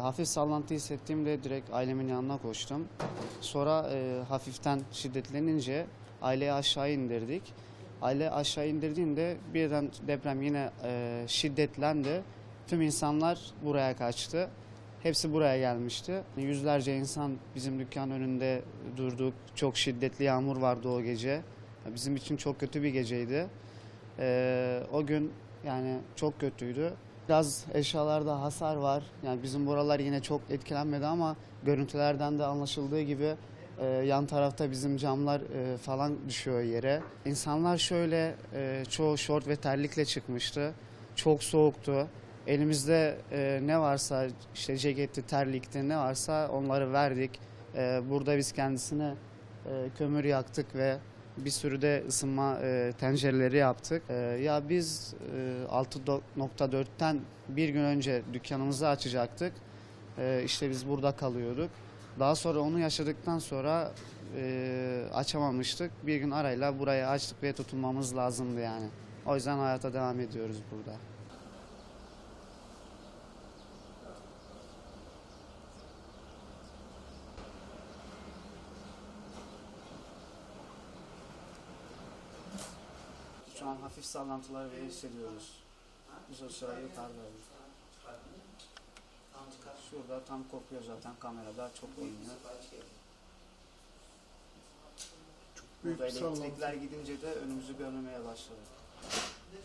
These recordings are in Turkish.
Hafif sallantı hissettiğimde direkt ailemin yanına koştum. Sonra e, hafiften şiddetlenince aileyi aşağı indirdik. Aile aşağı indirdiğinde birden deprem yine e, şiddetlendi. Tüm insanlar buraya kaçtı. Hepsi buraya gelmişti. Yüzlerce insan bizim dükkan önünde durduk. Çok şiddetli yağmur vardı o gece. Bizim için çok kötü bir geceydi. E, o gün yani çok kötüydü. Biraz eşyalarda hasar var. Yani bizim buralar yine çok etkilenmedi ama görüntülerden de anlaşıldığı gibi e, yan tarafta bizim camlar e, falan düşüyor yere. İnsanlar şöyle e, çoğu şort ve terlikle çıkmıştı. Çok soğuktu. Elimizde e, ne varsa işte ceketti, terlikti ne varsa onları verdik. E, burada biz kendisine e, kömür yaktık ve bir sürü de ısınma e, tencereleri yaptık. E, ya biz e, 6.4'ten bir gün önce dükkanımızı açacaktık. E, işte biz burada kalıyorduk. Daha sonra onu yaşadıktan sonra e, açamamıştık. Bir gün arayla burayı açtık ve tutunmamız lazımdı yani. O yüzden hayata devam ediyoruz burada. Şu an hafif sallantılar ve hissediyoruz. Biz sıra yukarıdayız. Şurada tam kopuyor zaten kamerada çok oynuyor. Büyük Burada sallantı. elektrikler gidince de önümüzü görmemeye başladı.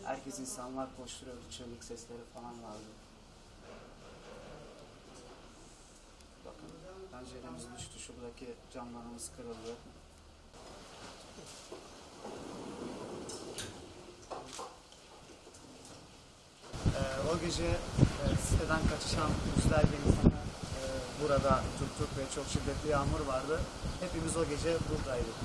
Herkes insanlar koşturuyordu, çığlık sesleri falan vardı. Bakın penceremiz düştü, şuradaki camlarımız kırıldı. Gece e, siteden kaçışan yüzlerce insanı e, burada tuttuk ve çok şiddetli yağmur vardı. Hepimiz o gece buradaydık.